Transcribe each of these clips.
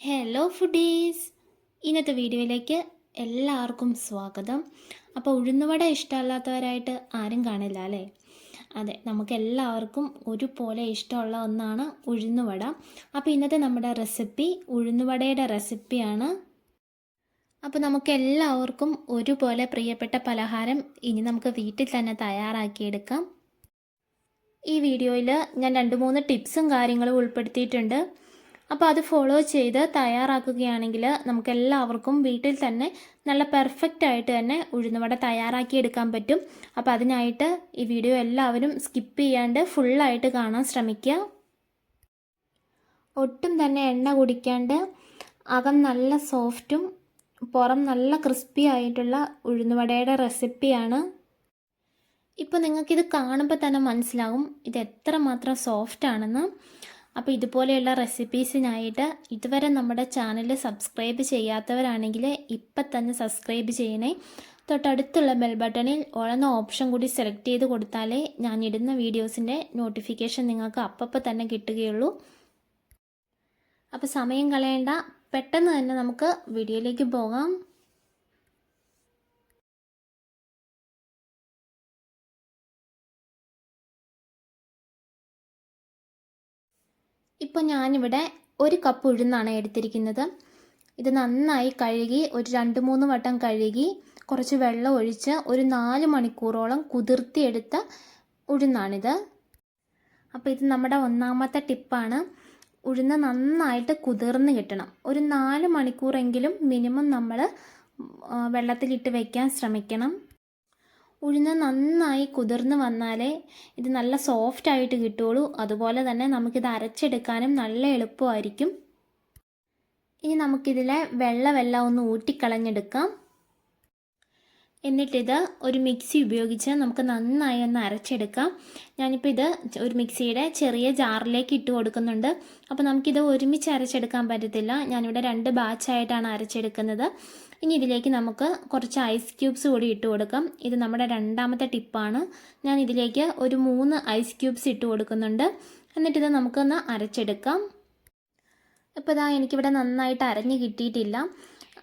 Hello foodies ഇന്നത്തെ വീഡിയോയിലേക്ക് എല്ലാവർക്കും സ്വാഗതം. അപ്പോൾ ഉഴുന്നുവട ഇഷ്ടമല്ലാത്തവരായിട്ട് ആരും കാണില്ല അല്ലേ? അതെ നമുക്ക് എല്ലാവർക്കും ഒരുപോലെ ഇഷ്ടമുള്ള ഒന്നാണ് ഉഴുന്നുവട. അപ്പോൾ ഇന്നത്തെ നമ്മുടെ റെസിപ്പി ഉഴുന്നുവടയുടെ റെസിപ്പിയാണ്. അപ്പോൾ നമുക്ക് എല്ലാവർക്കും ഒരുപോലെ പ്രിയപ്പെട്ട പലഹാരം ഇനി നമുക്ക് വീട്ടിൽ തന്നെ തയ്യാറാക്കിയെടുക്കാം. ഈ വീഡിയോയിൽ ഞാൻ രണ്ട് മൂന്ന് ടിപ്സും കാര്യങ്ങളും ഉൾപ്പെടുത്തിയിട്ടുണ്ട്. അപ്പോൾ അത് ഫോളോ ചെയ്ത് തയ്യാറാക്കുകയാണെങ്കിൽ നമുക്ക് എല്ലാവർക്കും വീട്ടിൽ തന്നെ നല്ല പെർഫെക്റ്റ് ആയിട്ട് തന്നെ ഉഴുന്നുവട തയ്യാറാക്കിയെടുക്കാൻ പറ്റും. അപ്പോൾ അതിനായിട്ട് ഈ വീഡിയോ എല്ലാവരും സ്കിപ്പ് ചെയ്യാണ്ട് ഫുള്ളായിട്ട് കാണാൻ ശ്രമിക്കുക. ഒട്ടും തന്നെ എണ്ണ കുടിക്കാണ്ട് അകം നല്ല സോഫ്റ്റും പുറം നല്ല ക്രിസ്പി ആയിട്ടുള്ള ഉഴുന്നുവടയുടെ റെസിപ്പിയാണ് ഇപ്പോൾ നിങ്ങൾക്കിത് കാണുമ്പോൾ തന്നെ മനസ്സിലാവും ഇത് എത്രമാത്രം സോഫ്റ്റ് ആണെന്ന്. അപ്പോൾ ഇതുപോലെയുള്ള റെസിപ്പീസിനായിട്ട് ഇതുവരെ നമ്മുടെ ചാനൽ സബ്സ്ക്രൈബ് ചെയ്യാത്തവരാണെങ്കിൽ ഇപ്പം തന്നെ സബ്സ്ക്രൈബ് ചെയ്യണേ. തൊട്ടടുത്തുള്ള ബെൽ ബട്ടണിൽ ഓളെന്ന ഓപ്ഷൻ കൂടി സെലക്ട് ചെയ്ത് കൊടുത്താലേ ഞാൻ ഇടുന്ന വീഡിയോസിന്റെ നോട്ടിഫിക്കേഷൻ നിങ്ങൾക്ക് അപ്പപ്പോൾ തന്നെ കിട്ടുകയുള്ളൂ. അപ്പോൾ സമയം കളയേണ്ട. പെട്ടെന്ന് തന്നെ നമുക്ക് വീഡിയോയിലേക്ക് പോകാം. ഇപ്പോൾ ഞാനിവിടെ ഒരു കപ്പ് ഉഴുന്നാണ് എടുത്തിരിക്കുന്നത്. ഇത് നന്നായി കഴുകി ഒരു രണ്ട് മൂന്ന് വട്ടം കഴുകി കുറച്ച് വെള്ളം ഒഴിച്ച് ഒരു നാല് മണിക്കൂറോളം കുതിർത്തിയെടുത്ത ഉഴുന്നാണിത്. അപ്പോൾ ഇത് നമ്മുടെ ഒന്നാമത്തെ ടിപ്പാണ് ഉഴുന്ന് നന്നായിട്ട് കുതിർന്ന് കിട്ടണം. ഒരു നാല് മണിക്കൂറെങ്കിലും മിനിമം നമ്മൾ വെള്ളത്തിലിട്ട് വയ്ക്കാൻ ശ്രമിക്കണം. ഉഴുന്ന് നന്നായി കുതിർന്ന് വന്നാലേ ഇത് നല്ല സോഫ്റ്റ് ആയിട്ട് കിട്ടുള്ളൂ അതുപോലെ തന്നെ നമുക്കിത് അരച്ചെടുക്കാനും നല്ല എളുപ്പമായിരിക്കും. ഇനി നമുക്കിതിലെ വെള്ളമെല്ലാം ഒന്ന് ഊറ്റിക്കളഞ്ഞെടുക്കാം. എന്നിട്ടിത് ഒരു മിക്സി ഉപയോഗിച്ച് നമുക്ക് നന്നായി ഒന്ന് അരച്ചെടുക്കാം. ഞാനിപ്പോൾ ഇത് ഒരു മിക്സിയുടെ ചെറിയ ജാറിലേക്ക് ഇട്ട് കൊടുക്കുന്നുണ്ട്. അപ്പോൾ നമുക്കിത് ഒരുമിച്ച് അരച്ചെടുക്കാൻ പറ്റത്തില്ല. ഞാനിവിടെ രണ്ട് ബാച്ചായിട്ടാണ് അരച്ചെടുക്കുന്നത്. ഇനി ഇതിലേക്ക് നമുക്ക് കുറച്ച് ഐസ് ക്യൂബ്സ് കൂടി ഇട്ട് കൊടുക്കാം. ഇത് നമ്മുടെ രണ്ടാമത്തെ ടിപ്പാണ് ഞാൻ ഇതിലേക്ക് ഒരു മൂന്ന് ഐസ് ക്യൂബ്സ് ഇട്ട് കൊടുക്കുന്നുണ്ട്. എന്നിട്ട് ഇത് നമുക്കൊന്ന് അരച്ചെടുക്കാം. ഇപ്പോൾ ഇതാ എനിക്കിവിടെ നന്നായിട്ട് അരഞ്ഞ് കിട്ടിയിട്ടില്ല.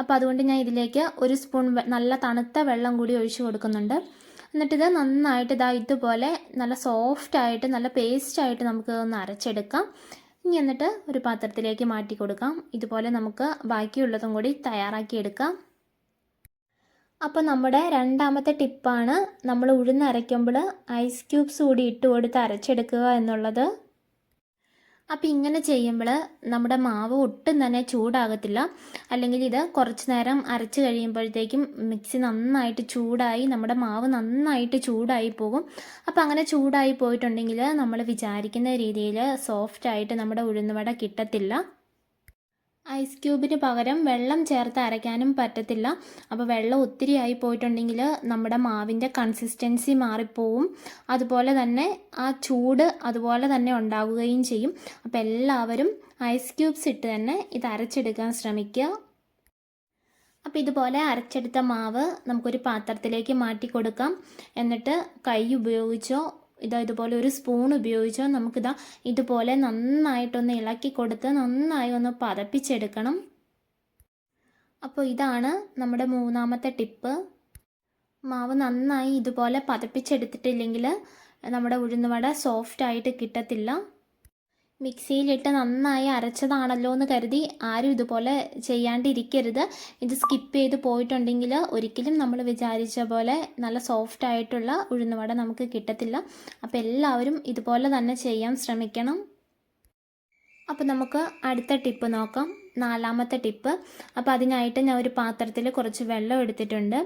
അപ്പോൾ അതുകൊണ്ട് ഞാൻ ഇതിലേക്ക് ഒരു സ്പൂൺ നല്ല തണുത്ത വെള്ളം കൂടി ഒഴിച്ചു കൊടുക്കുന്നുണ്ട്. എന്നിട്ടിത് നന്നായിട്ട് ഇതാ ഇതുപോലെ നല്ല സോഫ്റ്റ് ആയിട്ട് നല്ല പേസ്റ്റ് ആയിട്ട് നമുക്ക് ഒന്ന് അരച്ചെടുക്കാം. ഇനി എന്നിട്ട് ഒരു പാത്രത്തിലേക്ക് മാറ്റി കൊടുക്കാം. ഇതുപോലെ നമുക്ക് ബാക്കിയുള്ളതും കൂടി തയ്യാറാക്കിയെടുക്കാം അപ്പോൾ നമ്മുടെ രണ്ടാമത്തെ ടിപ്പാണ് നമ്മൾ ഉഴുന്നരയ്ക്കുമ്പോൾ ഐസ് ക്യൂബ്സ് കൂടി ഇട്ട് കൊടുത്ത് അരച്ചെടുക്കുക എന്നുള്ളത്. അപ്പോൾ ഇങ്ങനെ ചെയ്യുമ്പോൾ നമ്മുടെ മാവ് ഒട്ടും തന്നെ ചൂടാകത്തില്ല. അല്ലെങ്കിൽ ഇത് കുറച്ച് നേരം അരച്ച് കഴിയുമ്പോഴത്തേക്കും മിക്സി നന്നായിട്ട് ചൂടായി നമ്മുടെ മാവ് നന്നായിട്ട് ചൂടായി പോകും. അപ്പോൾ അങ്ങനെ ചൂടായി പോയിട്ടുണ്ടെങ്കിൽ നമ്മൾ വിചാരിക്കുന്ന രീതിയിൽ സോഫ്റ്റായിട്ട് നമ്മുടെ ഉഴുന്നുവട കിട്ടത്തില്ല. ഐസ് ക്യൂബിന് പകരം വെള്ളം ചേർത്ത് അരയ്ക്കാനും പറ്റത്തില്ല. അപ്പോൾ വെള്ളം ഒത്തിരി ആയി പോയിട്ടുണ്ടെങ്കിൽ നമ്മുടെ മാവിന്റെ കൺസിസ്റ്റൻസി മാറിപ്പോവും. അതുപോലെ തന്നെ ആ ചൂട് അതുപോലെ തന്നെ ഉണ്ടാകുകയും ചെയ്യും. അപ്പോൾ എല്ലാവരും ഐസ് ക്യൂബ്സ് ഇട്ട് തന്നെ ഇത് അരച്ചെടുക്കാൻ ശ്രമിക്കുക. അപ്പോൾ ഇതുപോലെ അരച്ചെടുത്ത മാവ് നമുക്കൊരു പാത്രത്തിലേക്ക് മാറ്റി കൊടുക്കാം എന്നിട്ട് കൈ ഉപയോഗിച്ചോ ഇതാ ഇതുപോലെ ഒരു സ്പൂൺ ഉപയോഗിച്ചോ നമുക്കിതാ ഇതുപോലെ നന്നായിട്ടൊന്ന് ഇളക്കി കൊടുത്ത് നന്നായി ഒന്ന് പതപ്പിച്ചെടുക്കണം. അപ്പോൾ ഇതാണ് നമ്മുടെ മൂന്നാമത്തെ ടിപ്പ്. മാവ് നന്നായി ഇതുപോലെ പതപ്പിച്ചെടുത്തിട്ടില്ലെങ്കിൽ നമ്മുടെ ഉഴുന്നുവട സോഫ്റ്റ് ആയിട്ട് കിട്ടത്തില്ല. മിക്സിയിലിട്ട് നന്നായി അരച്ചതാണല്ലോ എന്ന് കരുതി ആരും ഇതുപോലെ ചെയ്യാണ്ടിരിക്കരുത്. ഇത് സ്കിപ്പ് ചെയ്ത് പോയിട്ടുണ്ടെങ്കിൽ ഒരിക്കലും നമ്മൾ വിചാരിച്ച പോലെ നല്ല സോഫ്റ്റ് ആയിട്ടുള്ള ഉഴുന്നുവട നമുക്ക് കിട്ടത്തില്ല. അപ്പോൾ എല്ലാവരും ഇതുപോലെ തന്നെ ചെയ്യാൻ ശ്രമിക്കണം. അപ്പോൾ നമുക്ക് അടുത്ത ടിപ്പ് നോക്കാം. നാലാമത്തെ ടിപ്പ് അപ്പോൾ അതിനായിട്ട് ഞാൻ ഒരു പാത്രത്തിൽ കുറച്ച് വെള്ളം എടുത്തിട്ടുണ്ട്.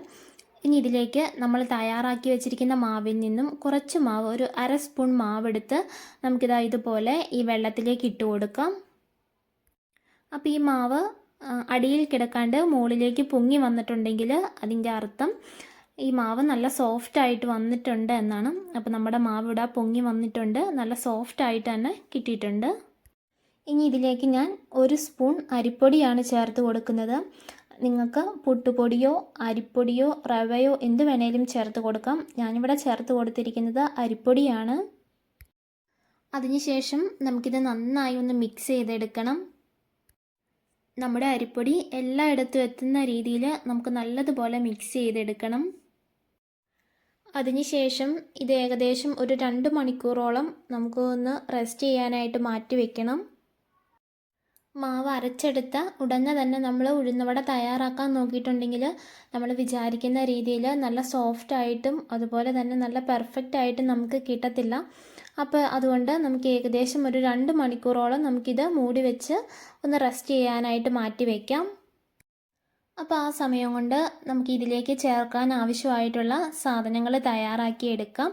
ഇനി ഇതിലേക്ക് നമ്മൾ തയ്യാറാക്കി വെച്ചിരിക്കുന്ന മാവിൽ നിന്നും കുറച്ച് മാവ് ഒരു അര സ്പൂൺ മാവെടുത്ത് നമുക്കിതാ ഇതുപോലെ ഈ വെള്ളത്തിലേക്ക് ഇട്ട് കൊടുക്കാം. അപ്പോൾ ഈ മാവ് അടിയിൽ കിടക്കാണ്ട് മുകളിലേക്ക് പൊങ്ങി വന്നിട്ടുണ്ടെങ്കിൽ അതിന്റെ അർത്ഥം ഈ മാവ് നല്ല സോഫ്റ്റ് ആയിട്ട് വന്നിട്ടുണ്ട് എന്നാണ്. അപ്പോൾ നമ്മുടെ മാവ് ഇവിടെ പൊങ്ങി വന്നിട്ടുണ്ട് നല്ല സോഫ്റ്റ് ആയിട്ട് തന്നെ കിട്ടിയിട്ടുണ്ട്. ഇനി ഇതിലേക്ക് ഞാൻ ഒരു സ്പൂൺ അരിപ്പൊടിയാണ് ചേർത്ത് കൊടുക്കുന്നത്. നിങ്ങൾക്ക് പുട്ടുപൊടിയോ അരിപ്പൊടിയോ റവയോ എന്ത് വേണേലും ചേർത്ത് കൊടുക്കാം. ഞാനിവിടെ ചേർത്ത് കൊടുത്തിരിക്കുന്നത് അരിപ്പൊടിയാണ്. അതിനുശേഷം നമുക്കിത് നന്നായി ഒന്ന് മിക്സ് ചെയ്തെടുക്കണം. നമ്മുടെ അരിപ്പൊടി എല്ലായിടത്തും എത്തുന്ന രീതിയിൽ നമുക്ക് നല്ലതുപോലെ മിക്സ് ചെയ്തെടുക്കണം. അതിനുശേഷം ഇത് ഏകദേശം ഒരു രണ്ട് മണിക്കൂറോളം നമുക്കൊന്ന് റെസ്റ്റ് ചെയ്യാനായിട്ട് മാറ്റി വെക്കണം. മാവ് അരച്ചെടുത്ത ഉടനെ തന്നെ നമ്മൾ ഉഴുന്നവട തയ്യാറാക്കാൻ നോക്കിയിട്ടുണ്ടെങ്കിൽ നമ്മൾ വിചാരിക്കുന്ന രീതിയിൽ നല്ല സോഫ്റ്റ് ആയിട്ടും അതുപോലെ തന്നെ നല്ല പെർഫെക്റ്റ് ആയിട്ടും നമുക്ക് കിട്ടത്തില്ല. അപ്പോൾ അതുകൊണ്ട് നമുക്ക് ഏകദേശം ഒരു രണ്ട് മണിക്കൂറോളം നമുക്കിത് മൂടി വെച്ച് ഒന്ന് റെസ്റ്റ് ചെയ്യാനായിട്ട് മാറ്റി വയ്ക്കാം അപ്പോൾ ആ സമയം കൊണ്ട് നമുക്ക് ഇതിലേക്ക് ചേർക്കാൻ ആവശ്യമായിട്ടുള്ള സാധനങ്ങൾ തയ്യാറാക്കി എടുക്കാം.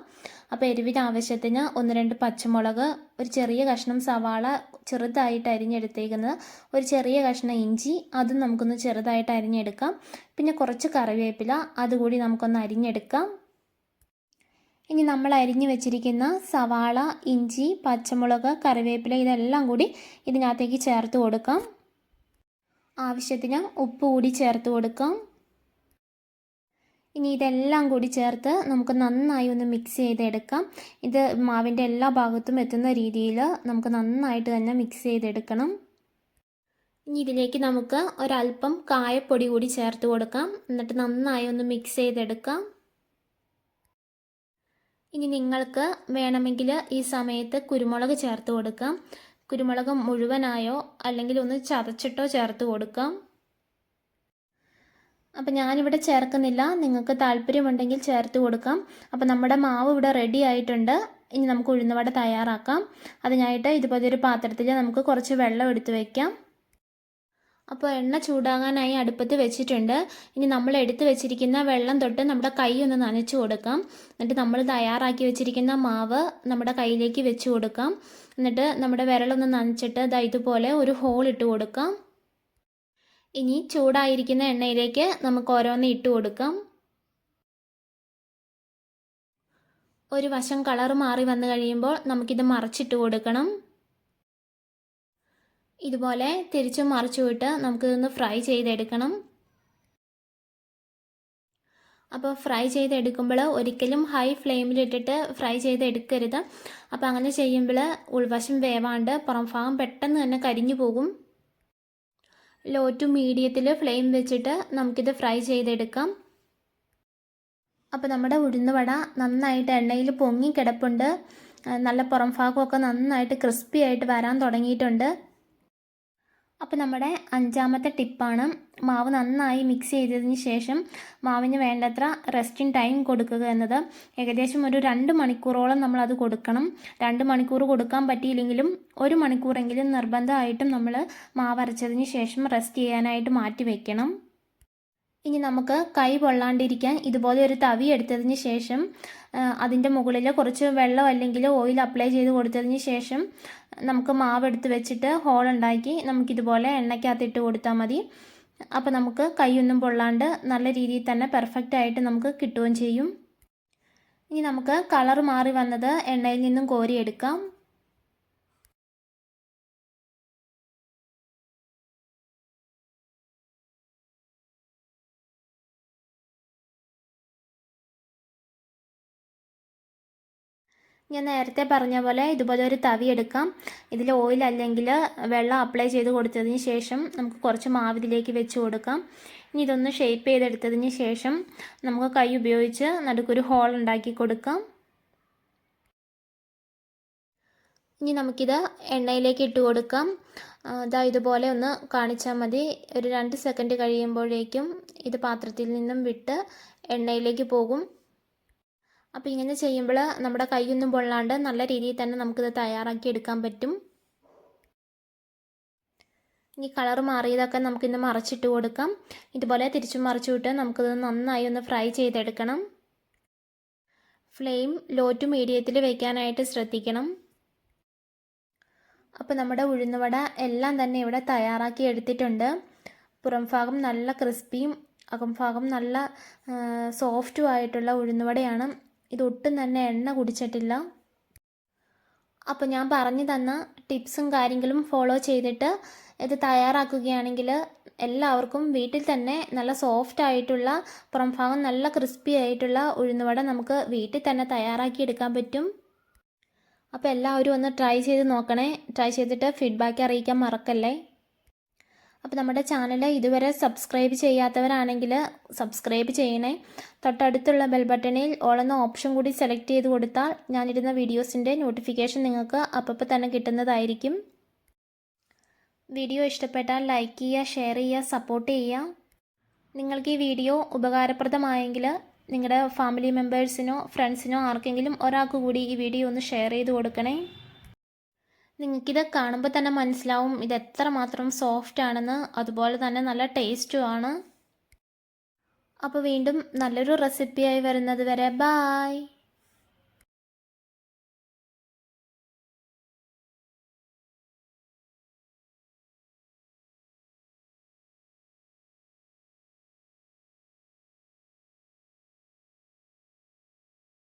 അപ്പോൾ എരിവിന് ആവശ്യത്തിന് ഒന്ന് രണ്ട് പച്ചമുളക് ഒരു ചെറിയ കഷ്ണം സവാള ചെറുതായിട്ട് അരിഞ്ഞെടുത്തേക്കുന്നത് ഒരു ചെറിയ കഷ്ണം ഇഞ്ചി അതും നമുക്കൊന്ന് ചെറുതായിട്ട് അരിഞ്ഞെടുക്കാം. പിന്നെ കുറച്ച് കറിവേപ്പില അതുകൂടി നമുക്കൊന്ന് അരിഞ്ഞെടുക്കാം. ഇനി നമ്മൾ അരിഞ്ഞു വെച്ചിരിക്കുന്ന സവാള ഇഞ്ചി പച്ചമുളക് കറിവേപ്പില ഇതെല്ലാം കൂടി ഇതിനകത്തേക്ക് ചേർത്ത് കൊടുക്കാം. ആവശ്യത്തിന് ഉപ്പ് കൂടി ചേർത്ത് കൊടുക്കാം. ഇനി ഇതെല്ലാം കൂടി ചേർത്ത് നമുക്ക് നന്നായി ഒന്ന് മിക്സ് ചെയ്തെടുക്കാം. ഇത് മാവിന്റെ എല്ലാ ഭാഗത്തും എത്തുന്ന രീതിയിൽ നമുക്ക് നന്നായിട്ട് തന്നെ മിക്സ് ചെയ്തെടുക്കണം. ഇനി ഇതിലേക്ക് നമുക്ക് ഒരല്പം കായപ്പൊടി കൂടി ചേർത്ത് കൊടുക്കാം. എന്നിട്ട് നന്നായി ഒന്ന് മിക്സ് ചെയ്തെടുക്കാം. ഇനി നിങ്ങൾക്ക് വേണമെങ്കിൽ ഈ സമയത്ത് കുരുമുളക് ചേർത്ത് കൊടുക്കാം. കുരുമുളക് മുഴുവനായോ? അല്ലെങ്കിൽ ഒന്ന് ചതച്ചിട്ടോ ചേർത്ത് കൊടുക്കാം? അപ്പം ഞാനിവിടെ ചേർക്കുന്നില്ല. നിങ്ങൾക്ക് താല്പര്യമുണ്ടെങ്കിൽ ചേർത്ത് കൊടുക്കാം. അപ്പം നമ്മുടെ മാവ് ഇവിടെ റെഡി ആയിട്ടുണ്ട്. ഇനി നമുക്ക് ഉഴുന്നുവട തയ്യാറാക്കാം. അതിനായിട്ട് ഇതുപോലെ ഒരു പാത്രത്തിൽ നമുക്ക് കുറച്ച് വെള്ളം എടുത്തു വയ്ക്കാം അപ്പോൾ എണ്ണ ചൂടാകാനായി അടുപ്പത്ത് വെച്ചിട്ടുണ്ട്. ഇനി നമ്മൾ എടുത്ത് വെച്ചിരിക്കുന്ന വെള്ളം തൊട്ട് നമ്മുടെ കൈ ഒന്ന് നനച്ചു കൊടുക്കാം. എന്നിട്ട് നമ്മൾ തയ്യാറാക്കി വെച്ചിരിക്കുന്ന മാവ് നമ്മുടെ കയ്യിലേക്ക് വെച്ച് കൊടുക്കാം. എന്നിട്ട് നമ്മുടെ വിരലൊന്ന് നനച്ചിട്ട് ദാ ഇതുപോലെ ഒരു ഹോൾ ഇട്ട് കൊടുക്കാം. ഇനി ചൂടായിരിക്കുന്ന എണ്ണയിലേക്ക് നമുക്ക് ഓരോന്ന് ഇട്ട് കൊടുക്കാം. ഒരു വശം കളർ മാറി വന്നു കഴിയുമ്പോൾ നമുക്കിത് മറിച്ചിട്ട് കൊടുക്കണം. ഇതുപോലെ തിരിച്ചും മറിച്ചു വിട്ട് നമുക്കിതൊന്ന് ഫ്രൈ ചെയ്തെടുക്കണം. അപ്പോൾ ഫ്രൈ ചെയ്തെടുക്കുമ്പോൾ ഒരിക്കലും ഹൈ ഫ്ലെയിമിലിട്ടിട്ട് ഫ്രൈ ചെയ്തെടുക്കരുത്. അപ്പോൾ അങ്ങനെ ചെയ്യുമ്പോൾ ഉൾവശം വേവാണ്ട് പുറം ഭാഗം പെട്ടെന്ന് തന്നെ കരിഞ്ഞു പോകും. ലോ ടു മീഡിയത്തിൽ ഫ്ലെയിം വെച്ചിട്ട് നമുക്കിത് ഫ്രൈ ചെയ്തെടുക്കാം. അപ്പോൾ നമ്മുടെ ഉഴുന്നുവട നന്നായിട്ട് എണ്ണയിൽ പൊങ്ങി കിടപ്പുണ്ട്. നല്ല പുറം ഭാഗമൊക്കെ നന്നായിട്ട് ക്രിസ്പി ആയിട്ട് വരാൻ തുടങ്ങിയിട്ടുണ്ട്. അപ്പോൾ നമ്മുടെ അഞ്ചാമത്തെ ടിപ്പാണ് മാവ് നന്നായി മിക്സ് ചെയ്തതിന് ശേഷം മാവിന് വേണ്ടത്ര റെസ്റ്റിംഗ് ടൈം കൊടുക്കുക എന്നത്. ഏകദേശം ഒരു രണ്ട് മണിക്കൂറോളം നമ്മൾ അത് കൊടുക്കണം. രണ്ട് മണിക്കൂർ കൊടുക്കാൻ പറ്റിയില്ലെങ്കിലും ഒരു മണിക്കൂറെങ്കിലും നിർബന്ധമായിട്ടും നമ്മൾ മാവ് അരച്ചതിന് ശേഷം റെസ്റ്റ് ചെയ്യാനായിട്ട് മാറ്റി വയ്ക്കണം ഇനി നമുക്ക് കൈ പൊള്ളാണ്ടിരിക്കാൻ ഇതുപോലെ ഒരു തവി എടുത്തതിന് ശേഷം അതിന്റെ മുകളിൽ കുറച്ച് വെള്ളം അല്ലെങ്കിൽ ഓയിൽ അപ്ലൈ ചെയ്ത് കൊടുത്തതിന് ശേഷം നമുക്ക് മാവ് എടുത്ത് വെച്ചിട്ട് ഹോൾ ഉണ്ടാക്കി നമുക്കിതുപോലെ എണ്ണയ്ക്കകത്തിട്ട് കൊടുത്താൽ മതി. അപ്പോൾ നമുക്ക് കൈയൊന്നും പൊള്ളാണ്ട് നല്ല രീതിയിൽ തന്നെ പെർഫെക്റ്റ് ആയിട്ട് നമുക്ക് കിട്ടുകയും ചെയ്യും. ഇനി നമുക്ക് കളർ മാറി വന്നത് എണ്ണയിൽ നിന്നും കോരിയെടുക്കാം ഞാൻ നേരത്തെ പറഞ്ഞ പോലെ ഇതുപോലെ ഒരു തവി എടുക്കാം. ഇതിൽ ഓയിൽ അല്ലെങ്കിൽ വെള്ളം അപ്ലൈ ചെയ്ത് കൊടുത്തതിന് ശേഷം നമുക്ക് കുറച്ച് മാവ് ഇതിലേക്ക് വെച്ച് കൊടുക്കാം. ഇനി ഇതൊന്ന് ഷേപ്പ് ചെയ്തെടുത്തതിന് ശേഷം നമുക്ക് കൈ ഉപയോഗിച്ച് നടുക്കൊരു ഹോൾ ഉണ്ടാക്കി കൊടുക്കാം. ഇനി നമുക്കിത് എണ്ണയിലേക്ക് ഇട്ട് കൊടുക്കാം. ഇതാ ഇതുപോലെ ഒന്ന് കാണിച്ചാൽ മതി. ഒരു രണ്ട് സെക്കൻഡ് കഴിയുമ്പോഴേക്കും ഇത് പാത്രത്തിൽ നിന്നും വിട്ട് എണ്ണയിലേക്ക് പോകും. അപ്പോൾ ഇങ്ങനെ ചെയ്യുമ്പോൾ നമ്മുടെ കൈയൊന്നും പൊള്ളാണ്ട് നല്ല രീതിയിൽ തന്നെ നമുക്കിത് തയ്യാറാക്കി എടുക്കാൻ പറ്റും. ഇനി കളർ മാറിയതൊക്കെ നമുക്കിന്ന് മറച്ചിട്ട് കൊടുക്കാം. ഇതുപോലെ തിരിച്ചു മറിച്ചു വിട്ട് നമുക്കിത് നന്നായി ഒന്ന് ഫ്രൈ ചെയ്തെടുക്കണം. ഫ്ലെയിം ലോ ടു മീഡിയത്തിൽ വയ്ക്കാനായിട്ട് ശ്രദ്ധിക്കണം. അപ്പോൾ നമ്മുടെ ഉഴുന്നുവട എല്ലാം തന്നെ ഇവിടെ തയ്യാറാക്കി എടുത്തിട്ടുണ്ട്. പുറം ഭാഗം നല്ല ക്രിസ്പിയും അകം ഭാഗം നല്ല സോഫ്റ്റും ആയിട്ടുള്ള ഉഴുന്നുവടയാണ് ഇതൊട്ടും തന്നെ എണ്ണ കുടിച്ചിട്ടില്ല. അപ്പോൾ ഞാൻ പറഞ്ഞു തന്ന ടിപ്സും കാര്യങ്ങളും ഫോളോ ചെയ്തിട്ട് ഇത് തയ്യാറാക്കുകയാണെങ്കിൽ എല്ലാവർക്കും വീട്ടിൽ തന്നെ നല്ല സോഫ്റ്റ് ആയിട്ടുള്ള പുറം ഭാഗം നല്ല ക്രിസ്പി ആയിട്ടുള്ള ഉഴുന്നുവട നമുക്ക് വീട്ടിൽ തന്നെ തയ്യാറാക്കി എടുക്കാൻ പറ്റും. അപ്പോൾ എല്ലാവരും ഒന്ന് ട്രൈ ചെയ്ത് നോക്കണേ. ട്രൈ ചെയ്തിട്ട് ഫീഡ്ബാക്ക് അറിയിക്കാൻ മറക്കല്ലേ? അപ്പോൾ നമ്മുടെ ചാനൽ ഇതുവരെ സബ്സ്ക്രൈബ് ചെയ്യാത്തവരാണെങ്കിൽ സബ്സ്ക്രൈബ് ചെയ്യണേ. തൊട്ടടുത്തുള്ള ബെൽ ബട്ടണിൽ ഓളെന്ന ഓപ്ഷൻ കൂടി സെലക്ട് ചെയ്ത് കൊടുത്താൽ ഞാനിടുന്ന വീഡിയോസിന്റെ നോട്ടിഫിക്കേഷൻ നിങ്ങൾക്ക് അപ്പോൾ തന്നെ കിട്ടുന്നതായിരിക്കും. വീഡിയോ ഇഷ്ടപ്പെട്ടാൽ ലൈക്ക് ചെയ്യുക ഷെയർ ചെയ്യുക സപ്പോർട്ട് ചെയ്യുക. നിങ്ങൾക്ക് ഈ വീഡിയോ ഉപകാരപ്രദമായെങ്കിൽ നിങ്ങളുടെ ഫാമിലി മെമ്പേഴ്സിനോ ഫ്രണ്ട്സിനോ ആർക്കെങ്കിലും ഒരാൾക്ക് കൂടി ഈ വീഡിയോ ഒന്ന് ഷെയർ ചെയ്ത് കൊടുക്കണേ. നിങ്ങൾക്കിത് കാണുമ്പോൾ തന്നെ മനസ്സിലാവും ഇത് എത്രമാത്രം സോഫ്റ്റ് ആണെന്ന് അതുപോലെ തന്നെ നല്ല ടേസ്റ്റും ആണ്. അപ്പോൾ വീണ്ടും നല്ലൊരു റെസിപ്പിയായി വരുന്നത് വരെ ബായ്